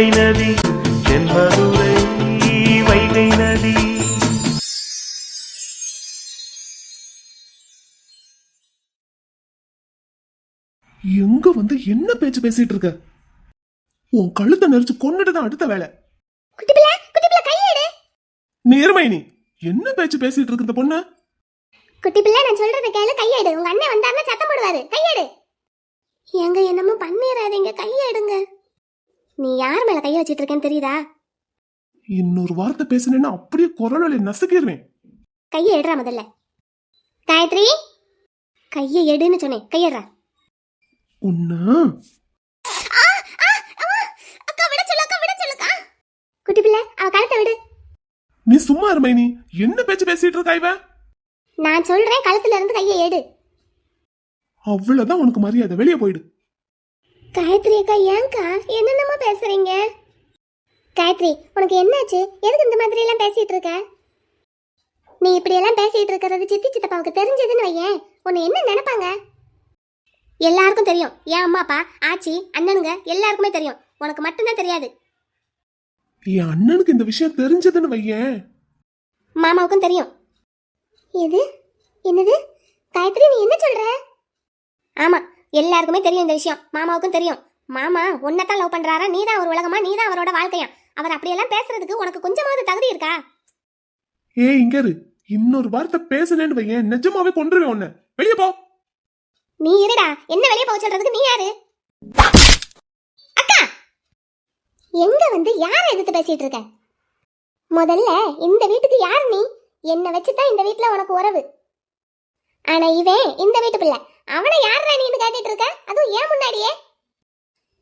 வைகை நதி தென்மதுரை வைகை நதி. எங்க வந்து என்ன பேச்சு பேசிட்டு இருக்க? உன் கழுத்தை நெரிச்சு கொண்டுட்டு தான் அடுத்த வேலை. நேர்மை நீ என்ன பேச்சு பேசிட்டு இருக்கு இந்த பொண்ணு? குட்டி பிள்ளை நான் சொல்றத கேளு கையெடு உங்க அண்ணன் வந்தாருன்னா சத்தம் போடுவாரு. கையெடு எங்க என்னமோ பண்ணிடாதீங்க கையெடுங்க நீ யார் மேல கைய வச்சிட்டு இருக்கேன்னு தெரியுதா? இன்னொரு வார்த்தை பேசினேன்னா அப்படியே குரலை நசுக்கிடுவேன். கையை எடுறா முதல்ல. காயத்ரி கையை எடுன்னு சொன்னேன். கையெடுறா உன்ன? குட்டி பிள்ளை அவ கழுத்தை விடு. நீ சும்மா இருமை நீ என்ன பேச்சு பேசிட்டு இருக்கா இவ? நான் சொல்றேன் கழுத்துல இருந்து கையை எடு. அவ்வளவுதான் உனக்கு மரியாதை. வெளியே போயிடு. காயத்ரி அக்கா ஏன்க்கா என்னென்னமோ பேசுறீங்க? காயத்ரி உனக்கு என்னாச்சு? எதுக்கு இந்த மாதிரி எல்லாம் பேசிட்டு இருக்க? நீ இப்படி எல்லாம் பேசிட்டு இருக்கிறது சித்தி சித்தப்பாவுக்கு தெரிஞ்சதுன்னு வையேன். உன்னை என்ன நினைப்பாங்க? எல்லாருக்கும் தெரியும். என் அம்மா அப்பா ஆச்சி அண்ணனுங்க எல்லாருக்குமே தெரியும். உனக்கு மட்டும்தான் தெரியாது. என் அண்ணனுக்கு இந்த விஷயம் தெரிஞ்சதுன்னு வையேன். மாமாவுக்கும் தெரியும். எது? என்னது? காயத்ரி நீ என்ன சொல்ற? ஆமா எல்லாருக்குமே தெரியும் இந்த விஷயம். மாமாவுக்கும் தெரியும். மாமா உன்னைத்தான் லவ் பண்றாரா? நீ தான் ஒரு உலகமா? நீ தான் அவரோட வாழ்க்கையா? அவர் அப்படியெல்லாம் பேசுறதுக்கு உனக்கு கொஞ்சமாவது தகுதி இருக்கா? ஏய் இங்க இரு. இன்னொரு வார்த்தை பேசுனேன்னு வையேன். நிஜமாவே கொன்றுவேன் உன்னை. வெளியே போ. நீ இருடா. என்ன வெளியே போக சொல்றதுக்கு நீ யாரு? அக்கா! எங்க வந்து யாரை எதிர்த்து பேசிட்டு இருக்க? முதல்ல இந்த வீட்டுக்கு யார் நீ? என்ன வச்சுதான் இந்த வீட்ல உனக்கு உறவு. ஆனா இவன் இந்த வீட்டு பிள்ளை. அவனை யாரா நீன்னு கேட்டுட்டு இருக்க? அதுவும் ஏன் முன்னாடியே?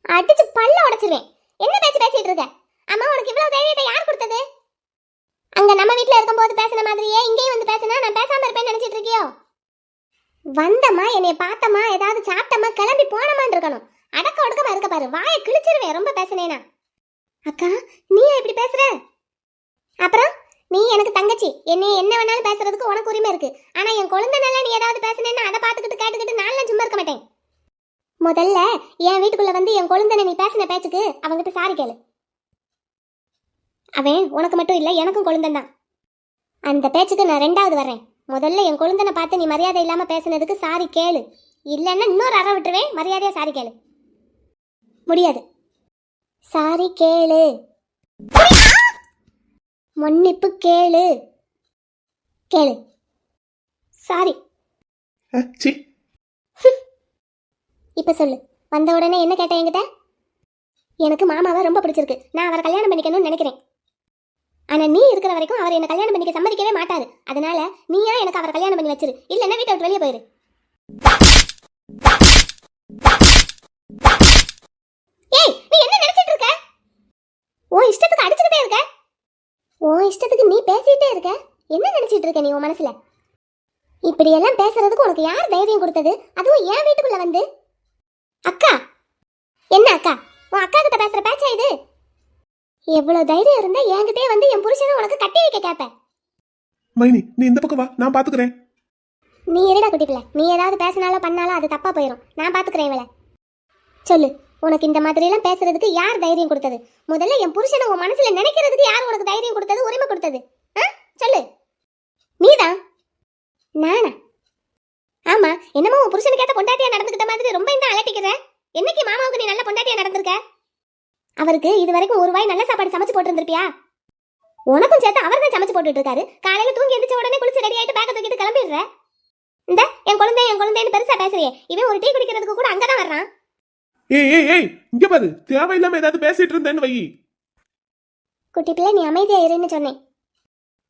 அடிச்சு பல்ல உடைச்சிருவேன். என்ன பேச்சு பேசிட்டு இருக்க? அம்மா உனக்கு இவ்வளவு தைரியத்தை யார் கொடுத்தது? அங்க நம்ம வீட்ல இருக்கும்போது பேசின மாதிரியே இங்கேயும் வந்து பேசினா நான் பேசாம இருப்பேன்னு நினைச்சிட்டு இருக்கியோ? வந்தம்மா என்னைய பார்த்தம்மா ஏதாவது சாப்பிட்டம்மா கிளம்பி போனமான்னு இருக்கணும். அடக்க ஒடுக்கமா இருக்க பாரு. வாயை கிழிச்சிருவேன் ரொம்ப பேசினேனா. அக்கா நீயா இப்படி பேசுற? அப்புறம்? நீ எனக்கு தங்கச்சி. என்னை என்ன வேணாலும் பேசுறதுக்கு உனக்கு உரிமை இருக்கு. ஆனா என் குழந்தைனால நீ ஏதாவது பேசுனேன்னா அதை பார்த்துக்கிட்டு கேட்டுக்கிட்டு நான்லாம் சும்மா இருக்க மாட்டேன். முதல்ல என் வீட்டுக்குள்ள வந்து என் குழந்தை நீ பேசின பேச்சுக்கு அவங்கிட்ட சாரி கேளு. அவன் உனக்கு மட்டும் இல்லை எனக்கும் குழந்தை தான். அந்த பேச்சுக்கு நான் ரெண்டாவது வர்றேன். முதல்ல என் கொழுந்தனை பார்த்து நீ மரியாதை இல்லாமல் பேசுனதுக்கு சாரி கேளு. இல்லைன்னா இன்னொரு அற விட்டுருவேன் மரியாதையாக சாரி கேளு. முடியாது. சாரி கேளு. மன்னிப்பு கேளு. கேளு. சாரி சீ. இப்ப சொல்லு. வந்த உடனே என்ன கேட்ட என்கிட்ட? எனக்கு மாமாவை ரொம்ப பிடிச்சிருக்கு. நான் அவரை கல்யாணம் பண்ணிக்கணும்னு நினைக்கிறேன். ஆனா நீ இருக்கிற வரைக்கும் அவர் என்ன கல்யாணம் பண்ணிக்க சம்மதிக்கவே மாட்டாரு. அதனால நீயா எனக்கு அவரை கல்யாணம் பண்ணி வச்சிரு. இல்லைன்னா வீட்டை விட்டு வெளியே போயிரு. ஏய் நீ என்ன நினைச்சிட்டு இருக்க? உன் இஷ்டத்துக்கு இருக்க உன் இஷ்டத்துக்கு நீ பேசிட்டே இருக்க. என்ன நினைச்சிட்டு இருக்க நீ உன் மனசுல? இப்படி எல்லாம் பேசுறதுக்கு உனக்கு யார் தைரியம் கொடுத்தது? அதுவும் என் வீட்டுக்குள்ள வந்து. அக்கா! என்ன அக்கா? உன் அக்கா கிட்ட பேசுற பேச்சா இது? எவ்வளவு தைரியம் இருந்தா என்கிட்டயே வந்து என் புருஷனை உனக்கு கட்டி வைக்க கேப்ப. மைனி நீ இந்த பக்கம் வா நான் பாத்துக்கிறேன். நீ இருடா குட்டி பிள்ளை. நீ ஏதாவது பேசினாலோ பண்ணாலோ அது தப்பா போயிடும் நான் பாத்துக்கிறேன் இவளை. சொல்லு. உனக்கு இந்த மாதிரி எல்லாம் பேசுறதுக்கு யார் தைரியம் கொடுத்தது? முதல்ல என் புருஷனை உன் மனசுல நினைக்கிறதுக்கு யார் உனக்கு தைரியம் கொடுத்தது உரிமை கொடுத்தது? ஆ? சொல்லு. நீதான் நானா? ஆமா என்னமோ உன் புருஷனுக்கு ஏத்த பொண்டாட்டியா நடந்துக்கிட்ட மாதிரி ரொம்ப இந்த அலட்டிக்கிற. என்னைக்கு மாமாவுக்கு நீ நல்ல பொண்டாட்டியா நடந்திருக்க? அவருக்கு இது வரைக்கும் ஒரு வாய் நல்ல சாப்பாடு சமைச்சு போட்டுருந்திருப்பியா? உனக்கும் சேர்த்து அவர் தான் சமைச்சு போட்டுட்டு இருக்காரு காலையில தூங்கி எந்திரிச்ச உடனே குளிச்சு ரெடி ஆயிட்டு பேக்க தூக்கிட்டு கிளம்பிடுற. இந்த என் குழந்தை என் குழந்தைன்னு பெருசா பேசுறியே. இவன் ஒரு டீ குடிக்கிறதுக்கு கூட அங்கதான் வர்றான். ஏய் ஏய் ஏய் இங்க பாரு. தேவையில்லாம ஏதாவது பேசிட்டு இருந்தேன்னு வை. குட்டி பிள்ளை நீ அமைதியா இருன்னு சொன்னேன்.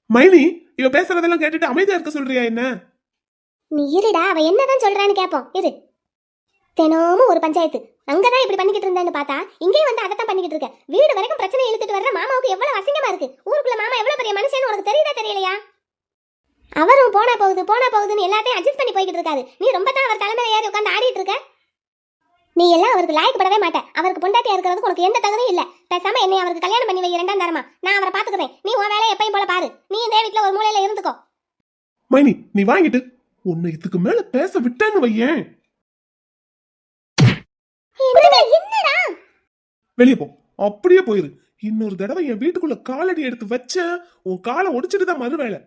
மைனி இவ பேசுறதெல்லாம் கேட்டுட்டு அமைதியா இருக்க சொல்றியா என்ன? நீ இருடா அவ என்னதான் சொல்றான்னு கேட்போம் இரு. தினமும் ஒரு பஞ்சாயத்து. அங்கதான் இப்படி பண்ணிக்கிட்டு இருந்தேன்னு பார்த்தா இங்கேயும் வந்து அதைத்தான் பண்ணிக்கிட்டு இருக்க. வீடு வரைக்கும் பிரச்சனை இழுத்துட்டு வர்ற மாமாவுக்கு எவ்வளவு அசிங்கமா இருக்கு. ஊருக்குள்ள மாமா எவ்வளவு பெரிய மனுஷன்னு உனக்கு தெரியுதா தெரியலையா? அவரும் போனா போகுது போனா போகுதுன்னு எல்லாத்தையும் அட்ஜஸ்ட் பண்ணி போய்கிட்டு இருக்காரு. நீ ரொம்ப தான் அவர் தலைமையில ஏறி உட்காந்து ஆடிட்டு இருக்க? நீ எல்லாம் அவருக்கு லாயக்கப்படவே மாட்ட. அவருக்கு பொண்டாட்டியா இருக்கிறதுக்கு உனக்கு எந்த தகுதியும் இல்ல. பேசாம என்னை அவருக்கு கல்யாணம் பண்ணி வை இரண்டாம் தரமா. நான் அவரை பாத்துக்கிறேன் நீ உன் வேலையை எப்பயும் போல பாரு. நீ இந்த வீட்டுல ஒரு மூலையில இருந்துக்கோ. மைனி நீ வாங்கிட்டு உன்னை இதுக்கு மேல பேச விட்டேன்னு வையேன். என்னடா வெளியே போ. அப்படியே போயிரு. இன்னொரு தடவை என் வீட்டுக்குள்ள காலடி எடுத்து வச்ச உன் காலை ஒடிச்சிட்டு தான் மறுவேலை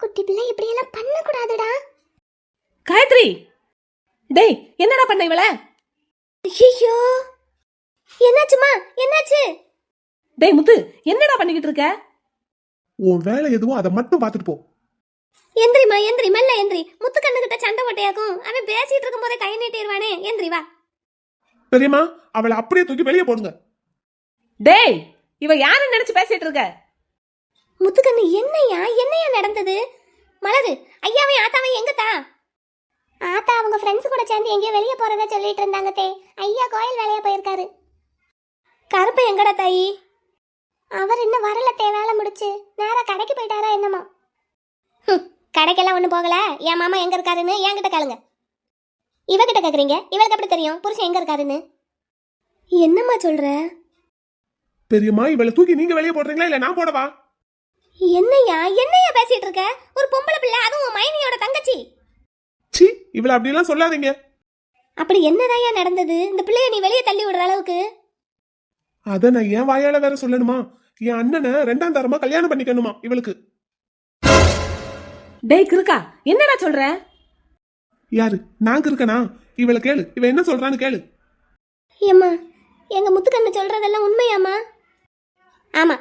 குட்டி பிள்ளை இப்படி எல்லாம் பண்ண கூடாதுடா காயத்ரி! டேய் என்னடா பண்ண இவள? ஐயோ என்னாச்சுமா என்னாச்சு? டேய் முத்து என்னடா பண்ணிக்கிட்டு இருக்க? உன் வேலை எதுவோ அதை மட்டும் பார்த்துட்டு போ. எந்திரிமா எந்திரி மெல்ல எந்திரி. முத்துக்கண்ணு கிட்ட சண்டை போட்டையாக்கும். அவன் பேசிட்டு இருக்கும் போதே கை நீட்டிடுவானே. எந்திரி வா. பெரியம்மா அவளை அப்படியே தூக்கி வெளியே போடுங்க. டேய் இவ யாருன்னு நினைச்சு பேசிட்டு இருக்க? முத்துக்கண்ணு என்னையா? என்னையா நடந்தது? மலரு ஐயாவையும் ஆத்தாவையும் எங்க தா ஆத்தா அவங்க ஃப்ரெண்ட்ஸ் கூட சேர்ந்து எங்கேயோ வெளியே போறதா சொல்லிட்டு இருந்தாங்க தே. ஐயா கோயில் வேலையா போயிருக்காரு. கருப்பு எங்கடா தாயி? அவர் இன்னும் வரல தே வேலை முடிச்சு. நேரா கடைக்கு போயிட்டாரா என்னமோ. கடைக்கெல்லாம் ஒன்றும் போகல. என் மாமா எங்க இருக்காருன்னு என்கிட்ட கேளுங்க. இவகிட்ட கேக்குறீங்க? இவளுக்கு எப்படி தெரியும்? புருஷன் எங்க இருக்காருன்னு? என்னம்மா சொல்ற? பெரியம்மா இவளை தூக்கி நீங்க வெளியே போடுறீங்களா? இல்ல நான் போடவா? என்னையா என்னையா பேசிட்டு இருக்க? ஒரு பொம்பளை பிள்ளை அதுவும் மைனியோட தங்கச்சி. சி இவளை அப்படிலாம் சொல்லாதீங்க. அப்படி என்னதாயா நடந்தது? இந்த பிள்ளைய நீ வெளியே தள்ளி விடுற அளவுக்கு? அத நான் என் வாயால வேற சொல்லணுமா? என் அண்ணனை ரெண்டாம் தரமா கல்யாணம் பண்ணிக்கணுமா இவளுக்கு? டேய் கிறுக்கா என்னடா சொல்ற? யாரு? நாங்க இருக்கனா இவளை கேளு. இவ என்ன சொல்றான்னு கேளு. ஏம்மா எங்க முத்துக்கண்ணு சொல்றதெல்லாம் உண்மையாம்மா? ஆமா.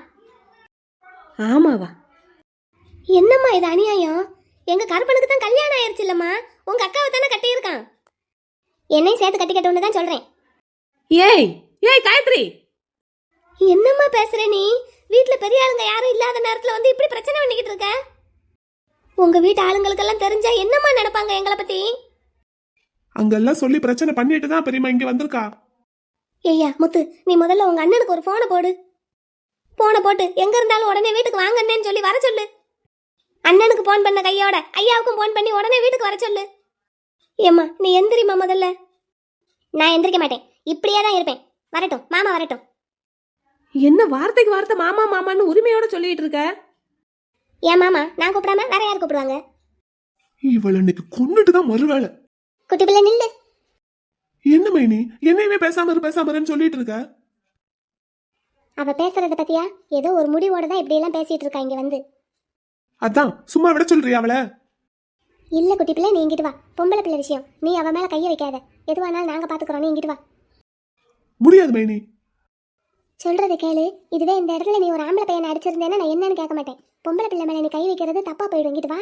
ஆமாவா? என்னம்மா இது அநியாயம்? எங்க கருப்பனுக்கு தான் கல்யாணம் ஆயிருச்சு இல்லம்மா? உங்க அக்காவை தானே கட்டியிருக்கான். என்னையும் சேர்த்து கட்டிக்கட்டும்னு தான் சொல்றேன். ஏய் ஏய் காயத்ரி! என்னம்மா பேசுற நீ? வீட்ல பெரிய ஆளுங்க யாரும் இல்லாத நேரத்துல வந்து இப்படி பிரச்சனை பண்ணிக்கிட்டு இருக்க? உங்க வீட்டு ஆளுங்களுக்கெல்லாம் தெரிஞ்சா என்னம்மா நினைப்பாங்க எங்களை பத்தி? அங்கெல்லாம் சொல்லி பிரச்சனை பண்ணிட்டு தான் பெரியம்மா இங்க வந்திருக்கா. ஐயா முத்து நீ முதல்ல உங்க அண்ணனுக்கு ஒரு போனை போடு. போனை போட்டு எங்க இருந்தாலும் உடனே வீட்டுக்கு வாங்கன்னு சொல்லி வர சொல்லு. அண்ணனுக்கு போன் பண்ண கையோட ஐயாவுக்கும் போன் பண்ணி உடனே வீட்டுக்கு வர சொல்லு. ஏம்மா நீ எந்திரிம்மா முதல்ல. நான் எந்திரிக்க மாட்டேன். இப்படியே தான் இருப்பேன். வரட்டும் மாமா வரட்டும். என்ன வார்த்தைக்கு வார்த்தை மாமா மாமான்னு உரிமையோட சொல்லிட்டு இருக்க? ஏன் மாமா நான் கூப்பிடாம வேற யார் கூப்பிடுவாங்க? இவளை இன்னைக்கு கொன்னுட்டு தான் மறுவேளை குட்டி பிள்ளை நில்லு. என்ன மைனி என்னையவே பேசாம இரு பேசாம இருன்னு சொல்லிட்டு இருக்க? அவ பேசுறத பத்தியா? ஏதோ ஒரு முடிவோட தான் இப்படி எல்லாம் பேசிட்டு இருக்கா இங்க வந்து. அதான் சும்மா விட சொல்றியா அவளை? இல்ல குட்டி பிள்ளை நீ இங்கிட்டு வா. பொம்பளை பிள்ளை விஷயம். நீ அவ மேல கைய வைக்காத. எதுவானாலும் நாங்க பாத்துக்கிறோம். நீ இங்கிட்டு வா. முடியாது மைனி. சொல்றத கேளு. இதுவே இந்த இடத்துல நீ ஒரு ஆம்பளை பையனை அடிச்சிருந்தேன்னா நான் என்னன்னு கேட்க மாட்டேன். பொம்பளை பிள்ளை மேல நீ கை வைக்கிறது தப்பா போயிடும். இங்கிட்டு வா.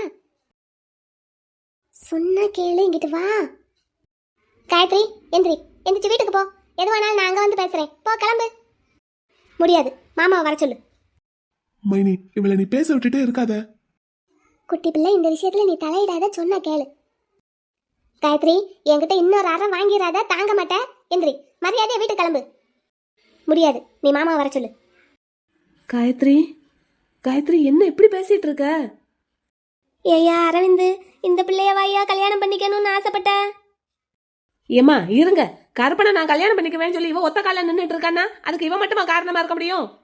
சொன்னா கேளு இங்கிட்டு வா. காயத்ரி எந்திரி. எந்திரிச்சு வீட்டுக்கு போ. எது வேணாலும் நான் அங்க வந்து பேசுறேன். போ கிளம்பு. முடியாது. மாமாவை வர சொல்லு. மைனி இவளை நீ பேச விட்டுட்டே இருக்காத. குட்டி பிள்ளை இந்த விஷயத்துல நீ தலையிடாத சொன்னா கேளு. காயத்ரி என்கிட்ட இன்னொரு அறம் வாங்கிடாத தாங்க மாட்டேன் எந்திரி. மரியாதையா வீட்டுக்கு கிளம்பு. முடியாது. நீ மாமாவை வர சொல்லு. காயத்ரி காயத்ரி என்ன இப்படி பேசிட்டு இருக்க? ஏய்யா அரவிந்து இந்த பிள்ளைய வாயா கல்யாணம் பண்ணிக்கணும்னு ஆசைப்பட்ட? ஏமா இருங்க. கருப்பனை நான் கல்யாணம் பண்ணிக்குவேன்னு சொல்லி இவ ஒத்த கால நின்னுட்டு இருக்கானா அதுக்கு இவ மட்டுமா காரணமா இருக்க முடியும்?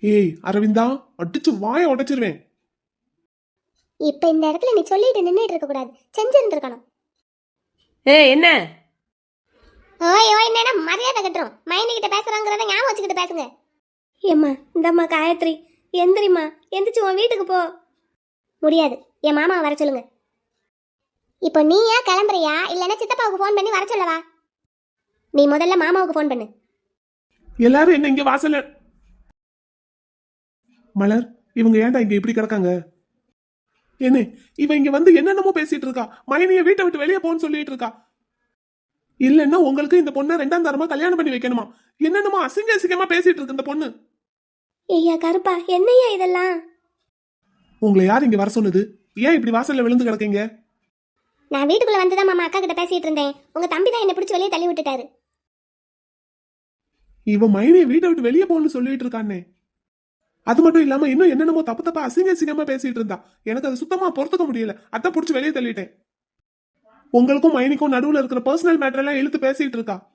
ஏய் அரவிந்தா அடிச்சு வாயை உடைச்சிருவேன். இப்ப இந்த இடத்துல நீ சொல்லிட்டு நின்றுட்டு இருக்க கூடாது. செஞ்சிருந்திருக்கணும். ஏய் என்ன? ஓய் ஓய் என்னடா மரியாதை கட்டுறோம்? மைனி கிட்ட பேசுறாங்கிறத ஞாபகம் வச்சுக்கிட்டு பேசுங்க. ஏம்மா இந்தம்மா காயத்ரி. எந்திரிம்மா எந்திரிச்சு உன் வீட்டுக்கு போ. முடியாது. என் மாமாவை வர சொல்லுங்க. இப்போ நீயா கிளம்புறியா? இல்லைன்னா சித்தப்பாவுக்கு ஃபோன் பண்ணி வர சொல்லவா? நீ முதல்ல மாமாவுக்கு ஃபோன் பண்ணு. எல்லாரும் என்ன இங்க வாசல்ல? மலர் இவங்க ஏன்டா இங்க இப்படி கிடக்காங்க? என்ன இவ இங்க வந்து என்னென்னமோ பேசிட்டு இருக்கா. மைனிய வீட்டை விட்டு வெளியே போன்னு சொல்லிட்டு இருக்கா. இல்லன்னா உங்களுக்கு இந்த பொண்ணை ரெண்டாம் தரமா கல்யாணம் பண்ணி வைக்கணுமா? என்னென்னமோ அசிங்க அசிங்கமா பேசிட்டு இருக்கு இந்த பொண்ணு. ஐயா கருப்பா என்னையா இதெல்லாம்? உங்களை யார் இங்க வர சொன்னது? ஏன் இப்படி வாசல்ல விழுந்து கிடக்கீங்க? நான் வீட்டுக்குள்ள வந்து தான் மாமா அக்கா கிட்ட பேசிட்டு இருந்தேன். உங்க தம்பி தான் என்னை பிடிச்சி வெளியே தள்ளி விட்டுட்டாரு. இவ மைனிய வீட்டை விட்டு வெளியே போன்னு சொல்லிட்டு இருக்கானே. அது மட்டும் இல்லாம இன்னும் என்னென்னமோ தப்பு தப்பா அசிங்க அசிங்கமா பேசிட்டு இருந்தா. எனக்கு அது சுத்தமா பொறுத்துக்க முடியல. அதான் புடிச்சு வெளியே தள்ளிட்டேன். உங்களுக்கும் மைனிக்கும் நடுவுல இருக்கிற பர்சனல் மேட்டர் எல்லாம் இழுத்து பேசிட்டு இருக்கா?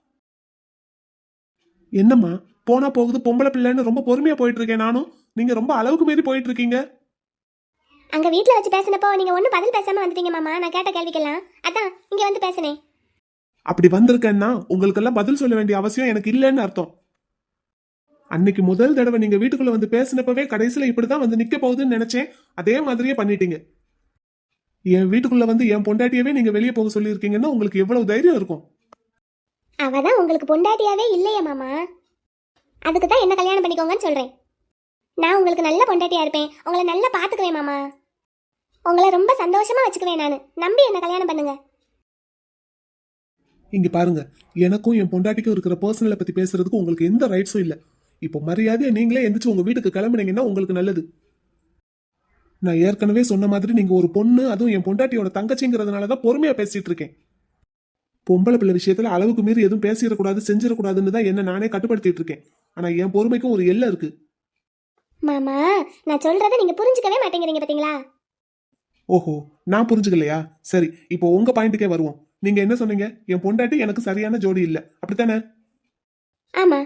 என்னம்மா? போனா போகுது பொம்பளை பிள்ளைன்னு ரொம்ப பொறுமையா போயிட்டு இருக்கேன் நானும். நீங்க ரொம்ப அளவுக்கு மீறி போயிட்டு இருக்கீங்க. அங்க வீட்ல வச்சு பேசினப்போ நீங்க ஒன்றும் பதில் பேசாம வந்துட்டீங்க மாமா. நான் கேட்ட கேள்விக்கெல்லாம். அதான் இங்க வந்து பேசினேன். அப்படி வந்திருக்கேன்னா உங்களுக்கெல்லாம் பதில் சொல்ல வேண்டிய அவசியம் எனக்கு இல்லைன்னு அர்த்தம். அன்னைக்கு முதல் தடவை நீங்க வீட்டுக்குள்ள வந்து பேசினப்பவே கடைசியில இப்படிதான் வந்து நிக்க போகுதுன்னு நினைச்சேன். அதே மாதிரியே பண்ணிட்டீங்க. என் வீட்டுக்குள்ள வந்து என் பொண்டாட்டியவே நீங்க வெளியே போக சொல்லியிருக்கீங்கன்னா உங்களுக்கு எவ்வளவு தைரியம் இருக்கும்? அவ தான் உங்களுக்கு பொண்டாட்டியாவே இல்லையே மாமா. அதுக்கு தான் என்ன கல்யாணம் பண்ணிக்கோங்கன்னு சொல்றேன். நான் உங்களுக்கு நல்ல பொண்டாட்டியா இருப்பேன். உங்களை நல்லா பாத்துக்குவேன் மாமா. உங்களை ரொம்ப சந்தோஷமா வச்சுக்குவேன் நான். நம்பி என்ன கல்யாணம் பண்ணுங்க. இங்க பாருங்க. எனக்கும் என் பொண்டாட்டிக்கும் இருக்கிற பர்சனலை பத்தி பேசுறதுக்கு உங்களுக்கு எந்த ரைட்ஸும் இல்ல. இப்போ மரியாதையா நீங்களே எந்திரிச்சு உங்க வீட்டுக்கு கிளம்புனீங்கன்னா உங்களுக்கு நல்லது. நான் ஏற்கனவே சொன்ன மாதிரி நீங்க ஒரு பொண்ணு அதுவும் என் பொண்டாட்டியோட தங்கச்சிங்கிறதுனால தான் பொறுமையா பேசிட்டு இருக்கேன். பொம்பளை பிள்ளை விஷயத்துல அளவுக்கு மீறி எதுவும் பேசிடக்கூடாது செஞ்சிடக்கூடாதுன்னு தான் என்ன நானே கட்டுப்படுத்திட்டு இருக்கேன். ஆனா என் பொறுமைக்கும் ஒரு எல்லை இருக்கு. மாமா நான் சொல்றதை நீங்க புரிஞ்சுக்கவே மாட்டேங்கிறீங்க பாத்தீங்களா? ஓஹோ நான் புரிஞ்சுக்கலையா? சரி இப்போ உங்க பாயிண்ட்டுக்கே வருவோம். நீங்க என்ன சொன்னீங்க? என் பொண்டாட்டி எனக்கு சரியான ஜோடி இல்ல. அப்படித்தானே? ஆமா.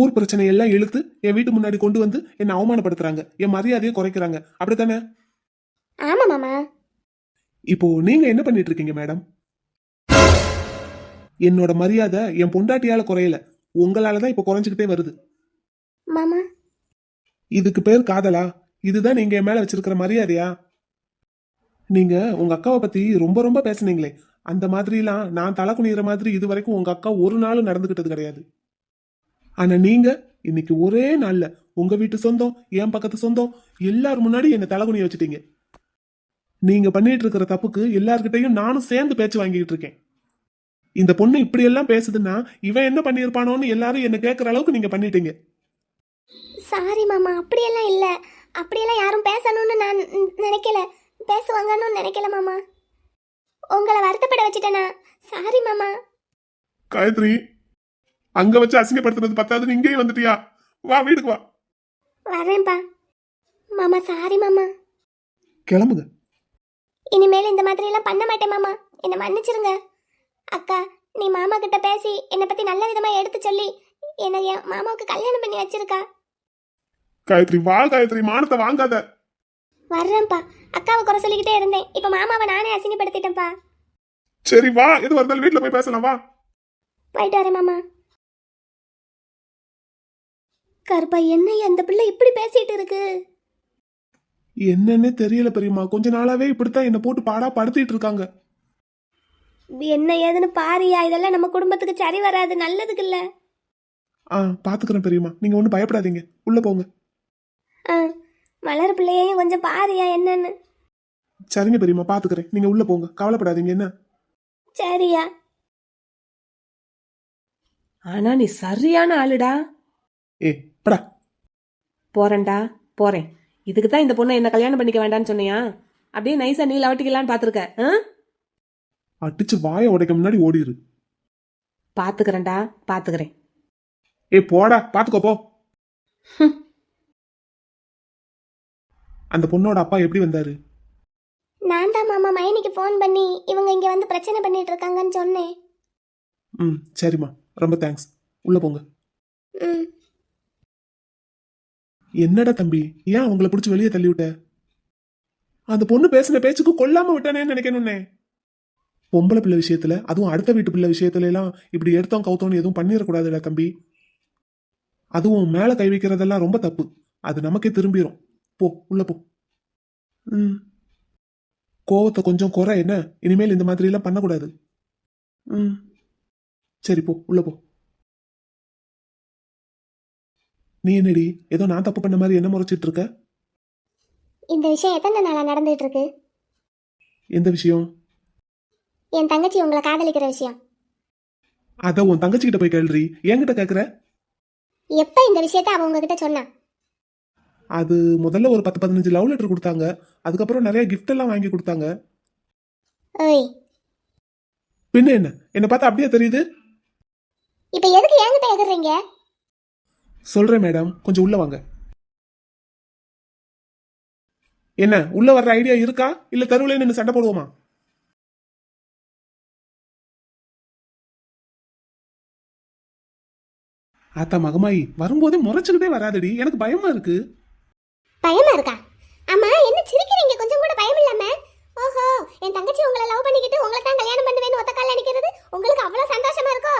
ஊர் பிரச்சனை எல்லாம் இழுத்து என் வீட்டு முன்னாடி கொண்டு வந்து என்னை அவமானப்படுத்துறாங்க. என் மரியாதையை குறைக்கிறாங்க. அப்படித்தானே? ஆமா மாமா. இப்போ நீங்க என்ன பண்ணிட்டு இருக்கீங்க மேடம்? என்னோட மரியாதை என் பொண்டாட்டியால குறையல. உங்களால தான் இப்போ குறைஞ்சுக்கிட்டே வருது. மாமா. இதுக்கு பேர் காதலா? இதுதான் நீங்க என் மேல வச்சிருக்கிற மரியாதையா? நீங்க உங்க அக்காவை பத்தி ரொம்ப ரொம்ப பேசுனீங்களே. அந்த மாதிரிலாம் நான் தலை குனிகிற மாதிரி இது வரைக்கும் உங்க அக்கா ஒரு நாள் நடந்துகிட்டது கிடையாது. ஆனா நீங்க இன்னைக்கு ஒரே நாள்ல உங்க வீட்டு சொந்தம் என் பக்கத்து சொந்தம் எல்லார் முன்னாடி என்னை தலை குனிய வச்சுட்டீங்க. நீங்க பண்ணிட்டு இருக்கிற தப்புக்கு எல்லார்கிட்டயும் நானும் சேர்ந்து பேச்சு வாங்கிட்டு இருக்கேன். இந்த பொண்ணு இப்படி எல்லாம் பேசுதுன்னா இவன் என்ன பண்ணியிருப்பானோன்னு எல்லாரும் என்ன கேட்கற அளவுக்கு நீங்க பண்ணிட்டீங்க. சாரி மாமா அப்படியெல்லாம் இல்ல. அப்படியெல்லாம் யாரும் பேசணும்னு நான் நினைக்கல. பேசுவாங்கன்னு நினைக்கல மாமா. உங்களை வருத்தப்பட வச்சுட்டேனா? சாரி மாமா. காயத்ரி அங்க வச்சு அசிங்கப்படுத்துறது பத்தாதுன்னு இங்கேயும் வந்துட்டியா? வா வீட்டுக்கு வா. வரேன்ப்பா. மாமா சாரி மாமா. கிளம்புங்க. இனிமேல் இந்த மாதிரி எல்லாம் பண்ண மாட்டேன் மாமா. என்னை மன்னிச்சிருங்க. அக்கா நீ மாமா கிட்ட பேசி என்னை பத்தி நல்ல விதமா எடுத்து சொல்லி என்னை என் மாமாவுக்கு கல்யாணம் பண்ணி வச்சிருக்கா. காயத்ரி வா காயத்ரி மானத்தை வாங்காத. வர்றேன்ப்பா. அக்காவை குறை சொல்லிக்கிட்டே இருந்தேன். இப்போ மாமாவை நானே அசிங்கப்படுத்திட்டேன்ப்பா. சரி வா. எது வந்தாலும் வீட்டுல போய் பேசலாம் வா. போயிட்டு வரேன் மாமா. கருப்பா என்ன அந்த பிள்ளை இப்படி பேசிட்டு இருக்கு? என்னன்னே தெரியல பெரியம்மா. கொஞ்ச நாளாவே இப்படித்தான் என்ன போட்டு பாடா படுத்திட்டு இருக்காங்க. என்ன ஏதுன்னு பாரியா? இதெல்லாம் நம்ம குடும்பத்துக்கு சரி வராது. நல்லதுக்கு இல்ல. ஆ பாத்துக்கிறேன் பெரியம்மா. நீங்க ஒன்றும் பயப்படாதீங்க. உள்ள போங்க. ஆ மலர் பிள்ளையையும் கொஞ்சம் பாரியா என்னன்னு. சரிங்க பெரியம்மா பாத்துக்கிறேன். நீங்க உள்ள போங்க. கவலைப்படாதீங்க. என்ன? சரியா. ஆனா நீ சரியான ஆளுடா. ஏ படா. போறேன்டா போறேன். இதுக்கு தான் இந்த பொண்ணை என்ன கல்யாணம் பண்ணிக்க வேண்டாம்னு சொன்னியா? அப்படியே நைஸா நீ லவட்டிக்கலான்னு பாத்துருக்க ஆ? அடிச்சு வாயை உடைக்க முன்னாடி ஓடிரு. பாத்துக்கிறேன்டா பாத்துக்கிறேன் ஏ போடா பாத்துக்கோ போ. அந்த பொண்ணோட அப்பா எப்படி வந்தாரு? நான் தான் மாமா மைனிக்கு ஃபோன் பண்ணி இவங்க இங்க வந்து பிரச்சனை பண்ணிட்டு இருக்காங்கன்னு சொன்னேன். ம் சரிம்மா. ரொம்ப தேங்க்ஸ் உள்ள போங்க. ம். என்னடா தம்பி ஏன் அவங்கள பிடிச்சி வெளியே தள்ளி விட்ட அந்த பொண்ணு பேசின பேச்சுக்கு கொல்லாம விட்டானேன்னு நினைக்கணும்னே. பொம்பளை பிள்ளை விஷயத்துல அதுவும் அடுத்த வீட்டு பிள்ளை விஷயத்துல எல்லாம் இப்படி எடுத்தோம் கவுத்தோன்னு எதுவும் பண்ணிடக்கூடாதுடா தம்பி. அதுவும் மேல கை வைக்கிறதெல்லாம் ரொம்ப தப்பு. அது நமக்கே திரும்பிரும். போ உள்ள போ. ம். கோவத்தை கொஞ்சம் குறை என்ன? இனிமேல் இந்த மாதிரி எல்லாம் பண்ணக்கூடாது. ம். சரி போ உள்ள போ. நீ என்னடி ஏதோ நான் தப்பு பண்ண மாதிரி என்ன முறைச்சிட்டு இருக்க? இந்த விஷயம் எத்தனை நாளா நடந்துட்டு இருக்கு? எந்த விஷயம்? என் தங்கச்சி உங்களை காதலிக்கிற விஷயம். அத உன் தங்கச்சிக்கிட்ட போய் கேள்றி. என்கிட்ட கேக்குற? எப்ப இந்த விஷயத்த அவ உங்ககிட்ட சொன்னா? அது முதல்ல ஒரு பத்து பதினஞ்சு லவ் லெட்டர் கொடுத்தாங்க. அதுக்கப்புறம் நிறைய gift எல்லாம் வாங்கி கொடுத்தாங்க. ஓய். பின்ன என்ன? என்னை பார்த்தா அப்படியே தெரியுது? இப்ப எதுக்கு என்கிட்ட எதிர்றீங்க சொல்றேன் மேடம் கொஞ்சம் உள்ள வாங்க. என்ன உள்ள வர்ற ஐடியா இருக்கா? இல்ல தெருவுல நின்று சண்டை போடுவோமா? ஆத்தா மகமாயி வரும்போதே முறைச்சுக்கிட்டே வராதடி. எனக்கு பயமா இருக்கு. பயமா இருக்கா? அம்மா என்ன சிரிக்கிறீங்க? கொஞ்சம் கூட பயம் இல்லாம. ஓஹோ என் தங்கச்சி உங்களை லவ் பண்ணிக்கிட்டு உங்களை தான் கல்யாணம் பண்ணுவேன்னு ஒத்த கால்ல நிக்கிறது உங்களுக்கு அவ்வளவு சந்தோஷமா இருக்கோ?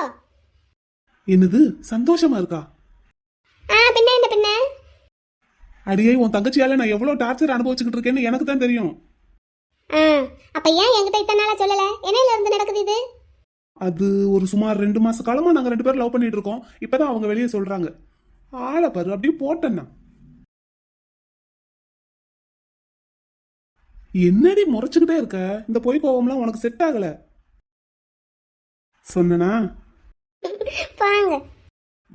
என்னது சந்தோஷமா இருக்கா? அடியே உன் தங்கச்சியால நான் எவ்வளவு டார்ச்சர் அனுபவிச்சுக்கிட்டு இருக்கேன்னு எனக்கு தான் தெரியும். ஆ அப்ப ஏன் என்கிட்ட இத்தனை நாளா சொல்லல? என்னையில இருந்து நடக்குது இது? அது ஒரு சுமார் ரெண்டு மாச காலமா நாங்க ரெண்டு பேரும் லவ் பண்ணிட்டு இருக்கோம். இப்பதான் அவங்க வெளியே சொல்றாங்க. ஆளை பாரு அப்படியே போட்டேன்னா. என்னடி முறைச்சுக்கிட்டே இருக்க? இந்த பொய் கோவம்லாம் உனக்கு செட் ஆகல. சொன்னனா? வாங்க.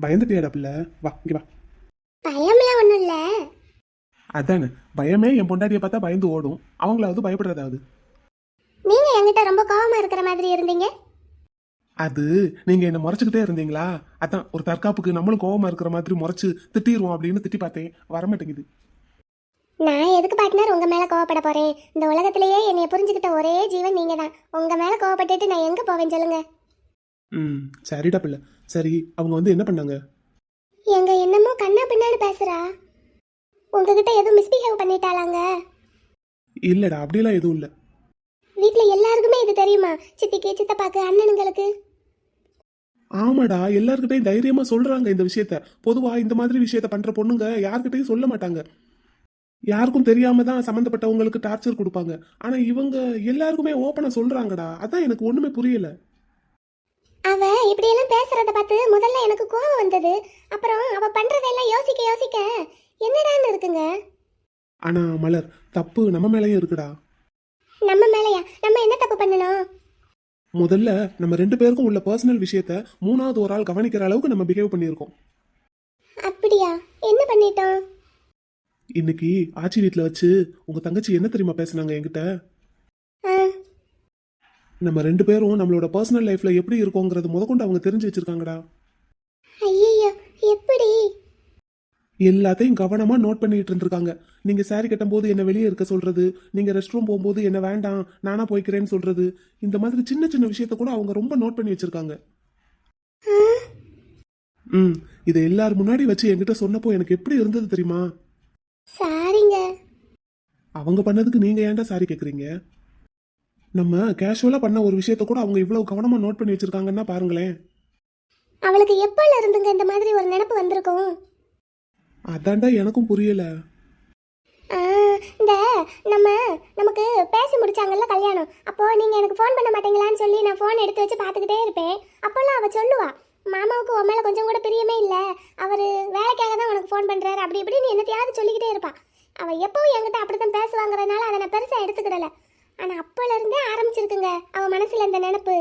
பயந்துட்டியாடா பிள்ளை. வா இங்க வா. பயம்லாம் ஒண்ணும் இல்ல. அதானே பயமே என் பொண்டாட்டியை பார்த்தா பயந்து ஓடும். அவங்களாவது பயப்படுறதாவது? நீங்க என்கிட்ட ரொம்ப கோவமா இருக்கிற மாதிரி இருந்தீங்க. அது நீங்க என்ன முறைச்சுக்கிட்டே இருந்தீங்களா? அதான் ஒரு தற்காப்புக்கு நம்மளும் கோவமா இருக்கிற மாதிரி முறைச்சு திட்டிடுவோம் அப்படின்னு திட்டி பார்த்தேன். வரமாட்டேங்குது. நான் எதுக்கு பார்ட்னர் உங்க மேல கோவப்பட போறேன்? இந்த உலகத்திலேயே என்னைய புரிஞ்சுக்கிட்ட ஒரே ஜீவன் நீங்க தான் உங்க மேல கோவப்பட்டுட்டு நான் எங்க போவேன் சொல்லுங்க. ம் சரிடா பிள்ளை. சரி அவங்க வந்து என்ன பண்ணாங்க? எங்க என்னமோ கண்ணா பின்னாடி பேசுறா. உங்ககிட்ட எதுவும் மிஸ்பிஹேவ் பண்ணிட்டாளாங்க? இல்லடா அப்படிலாம் எதுவும் இல்லை. வீட்ல எல்லாருக்குமே இது தெரியுமா? சித்திக்கு சித்தப்பாக்கு அண்ணனுங்களுக்கு? ஆமாடா எல்லார்கிட்டயும் தைரியமா சொல்றாங்க இந்த விஷயத்த. பொதுவா இந்த மாதிரி விஷயத்த பண்ற பொண்ணுங்க யார்கிட்டயும் சொல்ல மாட்டாங்க. யாருக்கும் தெரியாம தான் சம்மந்தப்பட்டவங்களுக்கு டார்ச்சர் கொடுப்பாங்க. ஆனா இவங்க எல்லாருக்குமே ஓப்பனா சொல்றாங்கடா. அதான் எனக்கு ஒண்ணுமே புரியல. அவ இப்படியெல்லாம் பேசுறத பார்த்து முதல்ல எனக்கு கோவம் வந்தது. அப்புறம் அவ பண்றதெல்லாம் யோசிக்க யோசிக்க என்னடான்னு இருக்குங்க? ஆனா மலர் தப்பு நம்ம மேலயும் இருக்குடா. நம்ம மேலயா? நம்ம என்ன தப்பு பண்ணணும்? முதல்ல நம்ம ரெண்டு பேருக்கும் உள்ள பர்சனல் விஷயத்த மூணாவது ஒரு ஆள் கவனிக்கிற அளவுக்கு நம்ம பிஹேவ் பண்ணியிருக்கோம். அப்படியா? என்ன பண்ணிட்டோம்? இன்னைக்கு ஆச்சி வீட்டில் வச்சு உங்க தங்கச்சி என்ன தெரியுமா பேசுனாங்க என்கிட்ட? நம்ம ரெண்டு பேரும் நம்மளோட பர்சனல் லைஃப்ல எப்படி இருக்கோங்கிறது முதற்கொண்டு அவங்க தெரிஞ்சு வச்சிருக்காங்கடா. ஐயையோ எப்படி? எல்லாத்தையும் கவனமா நோட் பண்ணிட்டு இருந்திருக்காங்க. நீங்க சாரி கட்டும்போது என்ன வெளியே இருக்க சொல்றது நீங்க ரெஸ்ட் ரூம் போகும்போது என்ன வேண்டாம் நானா போய்க்கிறேன்னு சொல்றது இந்த மாதிரி சின்ன சின்ன விஷயத்த கூட அவங்க ரொம்ப நோட் பண்ணி வச்சிருக்காங்க. ம் இதை எல்லார் முன்னாடி வச்சு என்கிட்ட சொன்னப்போ எனக்கு எப்படி இருந்தது தெரியுமா? சாரிங்க. அவங்க பண்ணதுக்கு நீங்க ஏன்டா சாரி கேக்குறீங்க? நம்ம கேஷுவலா பண்ண ஒரு விஷயத்த கூட அவங்க இவ்வளவு கவனமா நோட் பண்ணி வச்சிருக்காங்கன்னா பாருங்களேன். அவளுக்கு எப்போல இருந்துங்க இந்த மாதிரி ஒரு நினப்பு வந்திருக்கும்? அதான்டா எனக்கும் புரியல. இந்த நம்ம நமக்கு பேசி முடிச்சாங்கல்ல கல்யாணம். அப்போ நீங்க எனக்கு ஃபோன் பண்ண மாட்டீங்களான்னு சொல்லி நான் ஃபோன் எடுத்து வச்சு பார்த்துக்கிட்டே இருப்பேன். அப்போல்லாம் அவ சொல்லுவா மாமாவுக்கு உன் மேல கொஞ்சம் கூட பிரியமே இல்ல. அவரு வேலைக்காக தான் உனக்கு ஃபோன் பண்றாரு. அப்படி இப்படின்னு என்னத்தையாவது சொல்லிக்கிட்டே இருப்பா. அவ எப்பவும் என்கிட்ட அப்படித்தான் பேசுவாங்கறனால அதை நான் பெருசா எடுத்துக்கிடல. ஆனா அப்போல இருந்தே ஆரம்பிச்சிருக்குங்க. அவ மனசுல இந்த நினப்பு.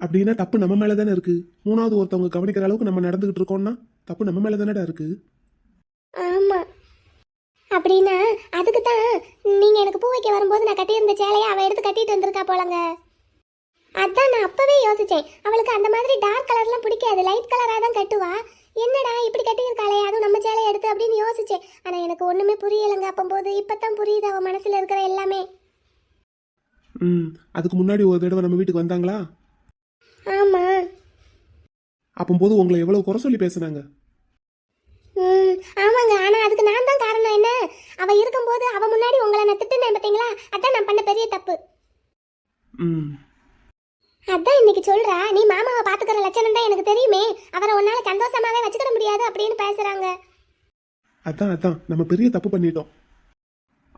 அப்படின்னா தப்பு நம்ம மேல தானே இருக்கு. மூணாவது ஒருத்தவங்க கவனிக்கிற அளவுக்கு நம்ம நடந்துகிட்டு இருக்கோம்னா தப்பு நம்ம மேல தானடா இருக்கு. ஆமா. அப்படின்னா அதுக்கு தான் நீங்க எனக்கு பூ வைக்க வரும்போது நான் கட்டியிருந்த சேலையை அவ எடுத்து கட்டிட்டு வந்திருக்கா போலங்க. அதான் நான் அப்பவே யோசிச்சேன். அவளுக்கு அந்த மாதிரி டார்க் கலர்லாம் பிடிக்காது. லைட் கலரா தான் கட்டுவா. என்னடா இப்படி கட்டியிருக்காளே அதுவும் நம்ம சேலையை எடுத்து அப்படின்னு யோசிச்சேன். ஆனா எனக்கு ஒண்ணுமே புரியலைங்க அப்பம்போது. இப்பதான் புரியுது அவ மனசுல இருக்கிற எல்லாமே. ம் அதுக்கு முன்னாடி ஒரு தடவை நம்ம வீட்டுக்கு வந்தாங்களா? ஆமா. அப்பம்போது உங்களை எவ்வளவு குறை சொல்லி பேசுனாங்க? ம் ஆமாங்க. ஆனா அதுக்கு நான் தான் காரணம் என்ன? அவ இருக்கும்போது அவ முன்னாடி உங்களை நான் திட்டுனேன் பார்த்தீங்களா? அதான் நான் பண்ண பெரிய தப்பு. ம். அதான் இன்னைக்கு சொல்றா நீ மாமாவை பாத்துக்கிற லட்சணம் தான் எனக்கு தெரியுமே. அவரை உன்னால சந்தோஷமாவே வச்சுக்கிட முடியாது அப்படின்னு பேசுறாங்க. அதான் அதான். நம்ம பெரிய தப்பு பண்ணிட்டோம்.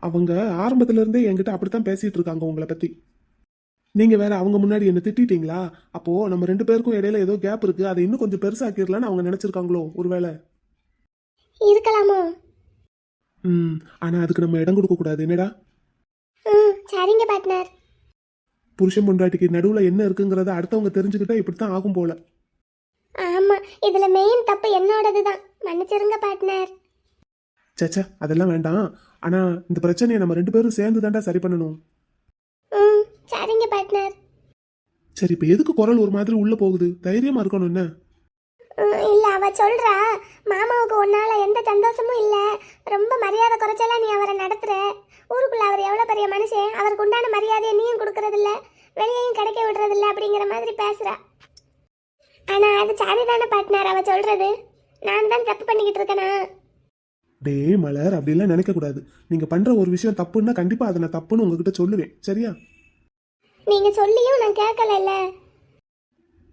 அவங்க ஆரம்பத்துல இருந்தே என்கிட்ட அப்படித்தான் பேசிட்டு இருக்காங்க உங்களை பத்தி. நீங்க வேற அவங்க முன்னாடி என்ன திட்டிட்டீங்களா? அப்போ நம்ம ரெண்டு பேருக்கும் இடையில ஏதோ கேப் இருக்கு. அதை இன்னும் கொஞ்சம் பெருசாக்கிடலாம்னு அவங்க நினைச்சிருக்காங்களோ ஒருவேளை? இருக்கலாமோ? ம் ஆனா அதுக்கு நம்ம இடம் கொடுக்க கூடாது. என்னடா? ம் சரிங்க பார்ட்னர் புருஷன் பொண்டாட்டிக்கு நடுவுல என்ன இருக்குங்கிறத அடுத்தவங்க தெரிஞ்சுக்கிட்டா இப்படித்தான் ஆகும் போல. ஆமா இதுல மெயின் தப்பு என்னோடது தான் மன்னிச்சிருங்க பார்ட்னர் சச்சா அதெல்லாம் வேண்டாம். ஆனா இந்த பிரச்சனையை நம்ம ரெண்டு பேரும் சேர்ந்து தாண்டா சரி பண்ணணும். ம் சரிங்க பார்ட்னர் சரி இப்ப எதுக்கு குரல் ஒரு மாதிரி உள்ள போகுது? தைரியமா இருக்கணும் என்ன? ம், இல்ல அவ சொல்றா மாமாவுக்கு உன்னால எந்த சந்தோஷமும் இல்ல. ரொம்ப மரியாதை குறைச்சலா நீ அவரை நடத்துற. ஊருக்குள்ள அவர் எவ்வளவு பெரிய மனுஷன்? அவருக்கு உண்டான மரியாதையை நீயும் கொடுக்கறது இல்ல வெளியையும் கிடைக்க விடுறது இல்ல அப்படிங்கிற மாதிரி பேசுறா. ஆனா அது சரிதானே பார்ட்னர் அவ சொல்றது. நான் தான் தப்பு பண்ணிக்கிட்டு இருக்கேனா? டேய் மலர் அப்படிலாம் நினைக்க கூடாது நீங்க பண்ற ஒரு விஷயம் தப்புன்னா கண்டிப்பா அதை நான் தப்புன்னு உங்ககிட்ட சொல்லுவேன். சரியா? நீங்க சொல்லியும் நான் கேட்கல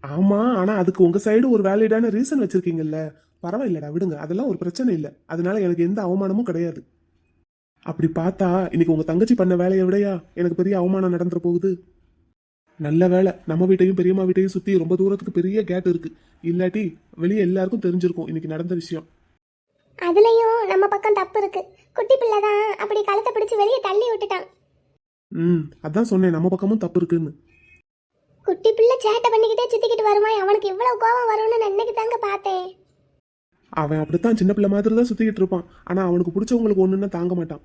ஆமா ஆனா அதுக்கு உங்க சைடு ஒரு வேலிடான ரீசன் வச்சிருக்கீங்கல்ல. பரவாயில்லடா விடுங்க. அதெல்லாம் ஒரு பிரச்சனை இல்லை. அதனால எனக்கு எந்த அவமானமும் கிடையாது. அப்படி பார்த்தா இன்னைக்கு உங்க தங்கச்சி பண்ண வேலையை விடையா? எனக்கு பெரிய அவமானம் நடந்துற போகுது. நல்ல வேலை நம்ம வீட்டையும் பெரியம்மா வீட்டையும் சுத்தி ரொம்ப தூரத்துக்கு பெரிய கேட் இருக்கு. இல்லாட்டி வெளியே எல்லாருக்கும் தெரிஞ்சிருக்கும் இன்னைக்கு நடந்த விஷயம். அதுலயும் நம்ம பக்கம் தப்பு இருக்கு. குட்டி பிள்ளை தான் அப்படி கழுத்தை பிடிச்சு வெளியே தள்ளி விட்டுட்டான். ம் அதான் சொன்னேன் நம்ம பக்கமும் தப்பு இருக்குன்னு. குட்டி பிள்ளை சேட்டை பண்ணிக்கிட்டே சுத்திக்கிட்டு வருவான். அவனுக்கு இவ்வளவு கோவம் வரும்னு நான் இன்னைக்கு தாங்க பார்த்தேன். அவன் அப்படித்தான் சின்ன பிள்ளை மாதிரி தான் சுத்திக்கிட்டு இருப்பான். ஆனா அவனுக்கு பிடிச்சவங்களுக்கு ஒண்ணுன்னா தாங்க மாட்டான்.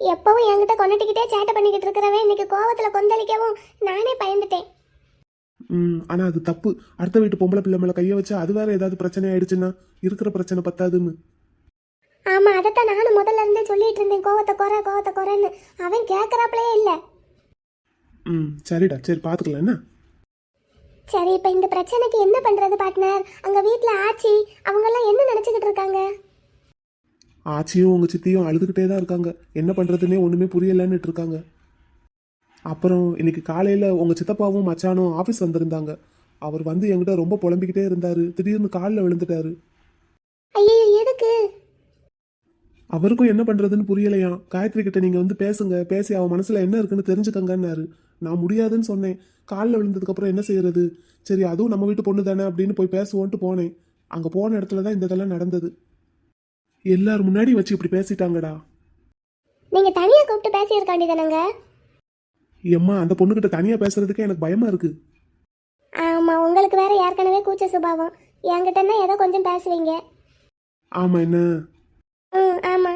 எப்பவும் என்கிட்ட கொண்டுட்டிக்கிட்டே சேட்டை பண்ணிக்கிட்டு இருக்கிறவன். இன்னைக்கு கோவத்துல கொந்தளிக்கவும் நானே பயந்துட்டேன். ம் ஆனா அது தப்பு. அடுத்த வீட்டு பொம்பளை பிள்ளை மேல கைய வச்சா அது வேற ஏதாவது பிரச்சனை ஆயிடுச்சுன்னா இருக்கிற பிரச்சனை பத்தாதுன்னு. ஆமா அதைத்தான் நானும் முதல்ல இருந்தே சொல்லிட்டு இருந்தேன். கோவத்தை குறை கோவத்தை குறைன்னு. அவன் கேட்கறாப்லயே இல்ல. ம் சரிடா. சரி பாத்துக்கலாம். என்ன? சரி இப்ப இந்த பிரச்சனைக்கு என்ன பண்றது பார்ட்னர் அங்க வீட்ல ஆச்சி அவங்க எல்லாம் என்ன நினைச்சுக்கிட்டு இருக்காங்க? ஆச்சியும் உங்க சித்தியும் அழுதுகிட்டே தான் இருக்காங்க. என்ன பண்றதுன்னே ஒண்ணுமே புரியலன்னுட்டு இருக்காங்க. அப்புறம் இன்னைக்கு காலையில உங்க சித்தப்பாவும் மச்சானும் ஆபீஸ் வந்திருந்தாங்க. அவர் வந்து என்கிட்ட ரொம்ப புலம்பிக்கிட்டே இருந்தாரு. திடீர்னு காலில் விழுந்துட்டாரு. ஐயோ எதுக்கு? அவருக்கும் என்ன பண்றதுன்னு புரியலையாம் காயத்ரி கிட்ட நீங்க வந்து பேசுங்க. பேசி அவன் மனசுல என்ன இருக்குன்னு தெரிஞ்சுக்கங்கன்னாரு. நான் முடியாதுன்னு சொன்னேன். காலில் விழுந்ததுக்கு அப்புறம் என்ன செய்யறது? சரி அதுவும் நம்ம வீட்டு பொண்ணு தானே அப்படின்னு போய் பேசுவோன்ட்டு போனேன். அங்க போன இடத்துல தான் இந்த இதெல்லாம் நடந்தது. எல்லார் முன்னாடி வச்சு இப்படி பேசிட்டாங்கடா. நீங்க தனியா கூப்பிட்டு பேசியிருக்க வேண்டியதானங்க? எம்மா அந்த பொண்ணுகிட்ட தனியா பேசுறதுக்கே எனக்கு பயமா இருக்கு. ஆமா உங்களுக்கு வேற ஏற்கனவே கூச்ச சுபாவம். என்கிட்டன்னா ஏதோ கொஞ்சம் பேசுவீங்க? ஆமா என்ன? ம் ஆமா.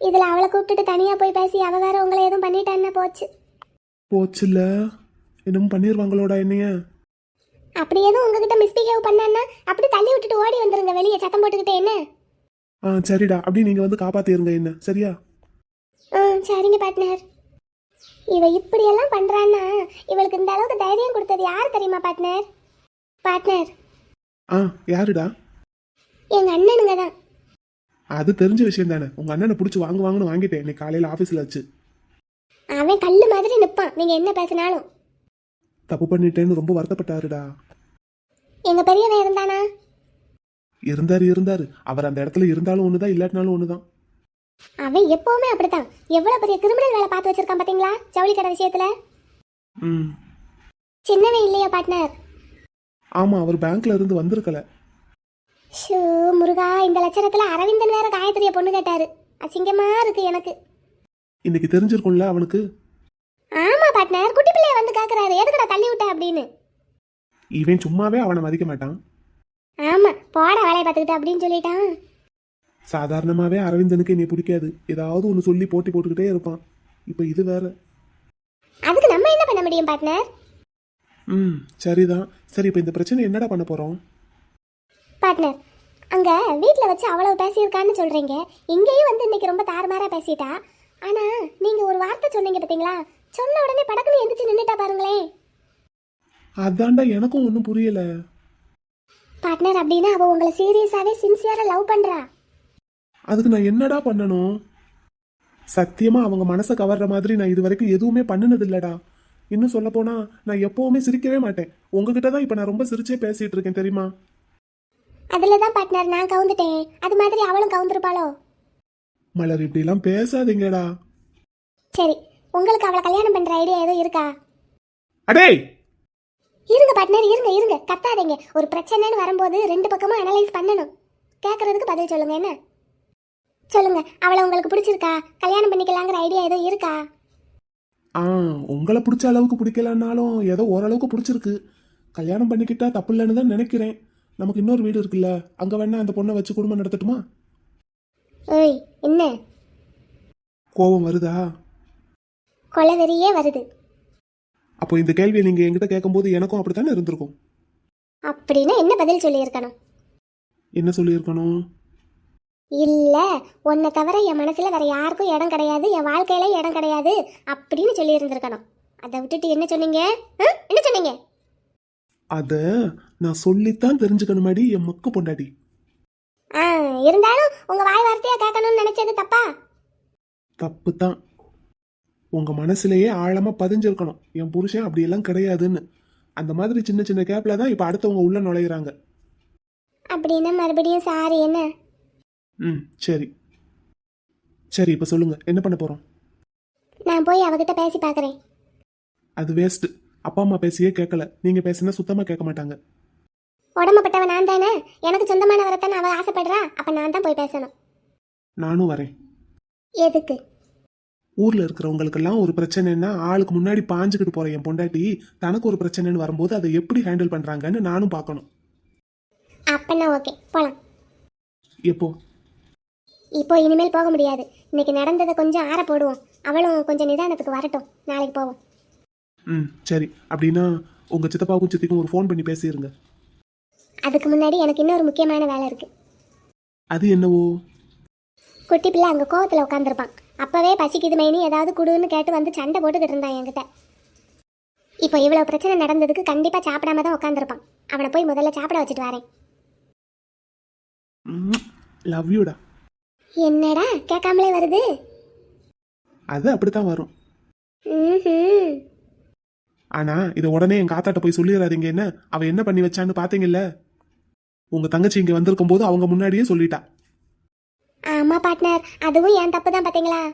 இதுல அவளை கூப்பிட்டுட்டு தனியா போய் பேசி அவ வேற உங்களை எதுவும் பண்ணிட்டான்னா போச்சு? போச்சுல்ல? என்னமோ பண்ணிடுவாங்களோடா என்னைய. அப்படி எதுவும் உங்ககிட்ட மிஸ்பிஹேவ் பண்ணான்னா அப்படி தள்ளி விட்டுட்டு ஓடி வந்துருங்க வெளியே சத்தம் போட்டுக்கிட்டே என்ன? ஆ சரிடா. அப்படி நீங்க வந்து காப்பாத்திருங்க என்ன. சரியா? ம் சரிங்க பார்ட்னர் இவ இப்படியெல்லாம் பண்றான்னா இவளுக்கு இந்த அளவுக்கு தைரியம் கொடுத்தது யார் தெரியுமா பார்ட்னர் பார்ட்னர் ஆ யாருடா? எங்க அண்ணனுங்க தான். அது தெரிஞ்ச விஷயம் தானே. உங்க அண்ணனை பிடிச்சி வாங்க வாங்கன்னு வாங்கிட்டேன். இன்னைக்கு காலையில ஆபீஸ்ல வச்சு. அவன் கல்லு மாதிரி நிப்பான். நீங்க என்ன பேசினாலும். தப்பு பண்ணிட்டேன்னு ரொம்ப வருத்தப்பட்டாருடா. எங்க பெரியவன் இருந்தானா? இருந்தாரு இருந்தாரு. அவர் அந்த இடத்துல இருந்தாலும் ஒண்ணுதான் இல்லாட்டினாலும் ஒண்ணுதான். அவன் எப்பவுமே அப்படித்தான். எவ்வளவு பெரிய கிரிமினல் வேலை பார்த்து வச்சிருக்கான் பாத்தீங்களா? ஜவுளி கடை விஷயத்துல? ம். சின்னவன் இல்லையா பார்ட்னர் ஆமா அவர் பேங்க்ல இருந்து வந்திருக்கல. ஷோ முருகா இந்த லட்சணத்துல அரவிந்தன் வேற காயத்ரிய பொண்ணு கேட்டாரு. அசிங்கமா இருக்கு எனக்கு. இன்னைக்கு தெரிஞ்சிருக்கும்ல அவனுக்கு? ஆமா பார்ட்னர் குட்டி பிள்ளைய வந்து கேக்குறாரு. எதுக்குடா தள்ளி விட்ட அப்படின்னு? இவன் சும்மாவே அவனை மதிக்க மாட்டான். ஆமா போட வேலையை பார்த்துக்கிட்டு அப்படின்னு சொல்லிட்டான். சாதாரணமாவே அரவிந்தனுக்கு என்னை பிடிக்காது. ஏதாவது ஒன்று சொல்லி போட்டி போட்டுக்கிட்டே இருப்பான். இப்போ இது வேற. அதுக்கு நம்ம என்ன பண்ண முடியும் பார்ட்னர் ம் சரிதான். சரி இப்போ இந்த பிரச்சனை என்னடா பண்ண போறோம்? பார்ட்னர் அங்க வீட்ல வச்சு அவ்வளவு பேசியிருக்கான்னு சொல்றீங்க. இங்கேயும் வந்து இன்னைக்கு ரொம்ப தாறுமாறா பேசிட்டா? ஆனா நீங்க ஒரு வார்த்தை சொன்னீங்க பாத்தீங்களா? சொன்ன உடனே படக்குன்னு எந்திரிச்சு நின்னுட்டா பாருங்களேன். அதான்டா எனக்கும் ஒன்றும் புரியல. பார்ட்னர் அப்படின்னா அவ உங்களை சீரியஸாவே சின்சியரா லவ் பண்றா. அதுக்கு நான் என்னடா பண்ணணும்? சத்தியமா அவங்க மனசை கவர்ற மாதிரி நான் இது வரைக்கும் எதுவுமே பண்ணினது இல்லடா இன்னும் சொல்ல போனா நான் எப்பவுமே சிரிக்கவே மாட்டேன். உங்ககிட்ட தான் இப்போ நான் ரொம்ப சிரிச்சே பேசிட்டு இருக்கேன் தெரியுமா? அதுல தான் பார்ட்னர் நான் கவுந்துட்டேன். அது மாதிரி அவளும் கவுந்திருப்பாளோ? மலர் இப்படிலாம் பேசாதீங்கடா. சரி உங்களுக்கு அவளை கல்யாணம் பண்ற ஐடியா எதுவும் இருக்கா? அடே! இருங்க பார்ட்னர் இருங்க இருங்க. கத்தாதீங்க. ஒரு பிரச்சனைன்னு வரும்போது ரெண்டு பக்கமும் அனலைஸ் பண்ணணும். கேட்கறதுக்கு பதில் சொல்லுங்க என்ன? சொல்லுங்க அவளை உங்களுக்கு பிடிச்சிருக்கா? கல்யாணம் பண்ணிக்கலாங்கிற ஐடியா எதுவும் இருக்கா? ஆ உங்களை பிடிச்ச அளவுக்கு பிடிக்கலன்னாலும் ஏதோ ஓரளவுக்கு பிடிச்சிருக்கு. கல்யாணம் பண்ணிக்கிட்டா தப்பு இல்லைன்னு தான் நினைக்கிறேன். நமக்கு இன்னொரு வீடு இருக்குல்ல அங்க வேணா அந்த பொண்ணை வச்சு குடும்பம் நடத்தட்டுமா? ஓய் என்ன? கோபம் வருதா? கொலவெறியே வருது. அப்போ இந்த கேள்வியை நீங்க என்கிட்ட கேட்கும்போது எனக்கும் அப்படித்தானே இருந்திருக்கும்? அப்படின்னா என்ன பதில் சொல்லியிருக்கணும்? என்ன சொல்லியிருக்கணும்? இல்ல உன்னை தவிர என் மனசுல வேற யாருக்கும் இடம் கிடையாது என் வாழ்க்கையில இடம் கிடையாது அப்படின்னு சொல்லி இருந்திருக்கணும் அதை விட்டுட்டு என்ன சொன்னீங்க? என்ன சொன்னீங்க? அத நான் சொல்லித்தான் தெரிஞ்சுக்கணுமாடி என் மக்கு பொண்டாடி ஆ இருந்தாலும் உங்க வாய் வார்த்தையா கேட்கணும்னு நினைச்சது தப்பா? தப்பு தான் உங்க மனசுலயே ஆழமா பதிஞ்சிருக்கணும். என் புருஷன் அப்படியெல்லாம் கிடையாதுன்னு. அந்த மாதிரி சின்ன சின்ன கேப்ல தான் இப்ப அடுத்தவங்க உள்ள நுழையிறாங்க. அப்படின்னா மறுபடியும் சாரி என்ன? ம் சரி. சரி இப்போ சொல்லுங்க. என்ன பண்ண போறோம்? நான் போய் அவகிட்ட பேசி பார்க்குறேன் அது வேஸ்ட் அப்பா அம்மா பேசியே கேட்கல நீங்க பேசினா சுத்தமா கேட்க மாட்டாங்க. உடம்புப்பட்டவ நான் தானே? எனக்கு சொந்தமானவரைத்தானே அவ ஆசைப்படுறா? அப்ப நான் தான் போய் பேசணும். நானும் வரேன். எதுக்கு? ஊர்ல இருக்கிறவங்களுக்கெல்லாம் ஒரு பிரச்சனைன்னா ஆளுக்கு முன்னாடி பாஞ்சுக்கிட்டு போற என் பொண்டாட்டி தனக்கு ஒரு பிரச்சனைன்னு வரும்போது அதை எப்படி ஹேண்டில் பண்றாங்கன்னு நானும் பார்க்கணும். அப்பன்னா ஓகே போலாம். எப்போ? இப்போ இனிமேல் போக முடியாது. இன்னைக்கு நடந்ததை கொஞ்சம் ஆற போடுவோம். அவளும் கொஞ்சம் நிதானத்துக்கு வரட்டும். நாளைக்கு போவோம். ம் சரி. அப்படின்னா உங்க சித்தப்பாவுக்கும் சித்திக்கும் ஒரு ஃபோன் பண்ணி பேசிடுங்க அதுக்கு முன்னாடி எனக்கு இன்னொரு முக்கியமான வேலை இருக்கு. அது என்னவோ? குட்டி பிள்ளை அங்கே கோவத்தில் உட்காந்துருப்பான் அப்பவே பசிக்குது மைனி ஏதாவது குடுன்னு கேட்டு வந்து சண்டை போட்டுக்கிட்டு இருந்தான் என்கிட்ட. இப்போ இவ்வளோ பிரச்சனை நடந்ததுக்கு கண்டிப்பாக சாப்பிடாம தான் உட்காந்துருப்பான் அவனை போய் முதல்ல சாப்பிட வச்சுட்டு வரேன். லவ் யூடா என்னடா கேட்காமலே வருது? அது அப்படித்தான் வரும். ம்ஹும். ஆனா இதை உடனே எங்க ஆத்தாட்ட போய் சொல்லிடாதீங்க என்ன? அவ என்ன பண்ணி வச்சான்னு பாத்தீங்கல்ல? உங்க தங்கச்சி இங்க வந்திருக்கும் போது அவங்க முன்னாடியே சொல்லிட்டா. ஆமா பார்ட்னர் அதுவும் என் தப்பு தான் பார்த்தீங்களா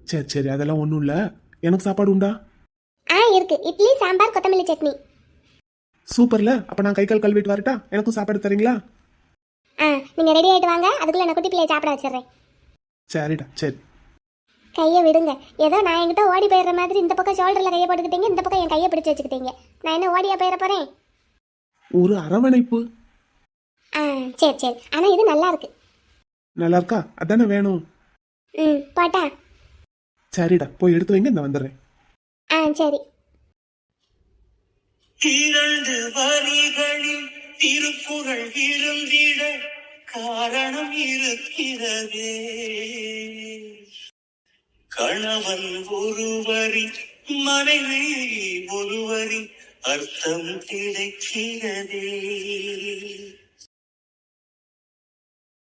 சரி சரி அதெல்லாம் ஒண்ணும் இல்ல. எனக்கு சாப்பாடு உண்டா? ஆ இருக்கு. இட்லி சாம்பார் கொத்தமல்லி சட்னி. சூப்பர்ல. அப்ப நான் கை கால் கழுவிட்டு வரட்டா? எனக்கும் சாப்பாடு தரீங்களா? ஆ நீங்க ரெடி ஆயிட்டு வாங்க. அதுக்குள்ள நான் குட்டி பிள்ளையை சாப்பிட வச்சிடுறேன். சரிடா சரி. கையை விடுங்க. ஏதோ நான் என்கிட்ட ஓடி போயிடுற மாதிரி இந்த பக்கம் ஷோல்டர்ல கையை போட்டுக்கிட்டீங்க இந்த பக்கம் என் கையை பிடிச்சு வச்சுக்கிட்டீங்க. நான் என்ன ஓடியா போயிட போறேன்? ஒரு அரவணைப்பு. ஆ சரி சரி. ஆனா இது நல்லா இருக்கு. நல்லா இருக்கா? அதானே வேணும். ம் போட்டா? சரிடா போய் எடுத்து வைங்க இந்த வந்துடுறேன். ஆ சரி. இரண்டு வரிகளில் திருக்குறள் இருந்திட காரணம் இருக்கிறதே. கணவன் ஒருவரி மனைவி ஒருவரி அர்த்தம் கிடைக்கிறதே.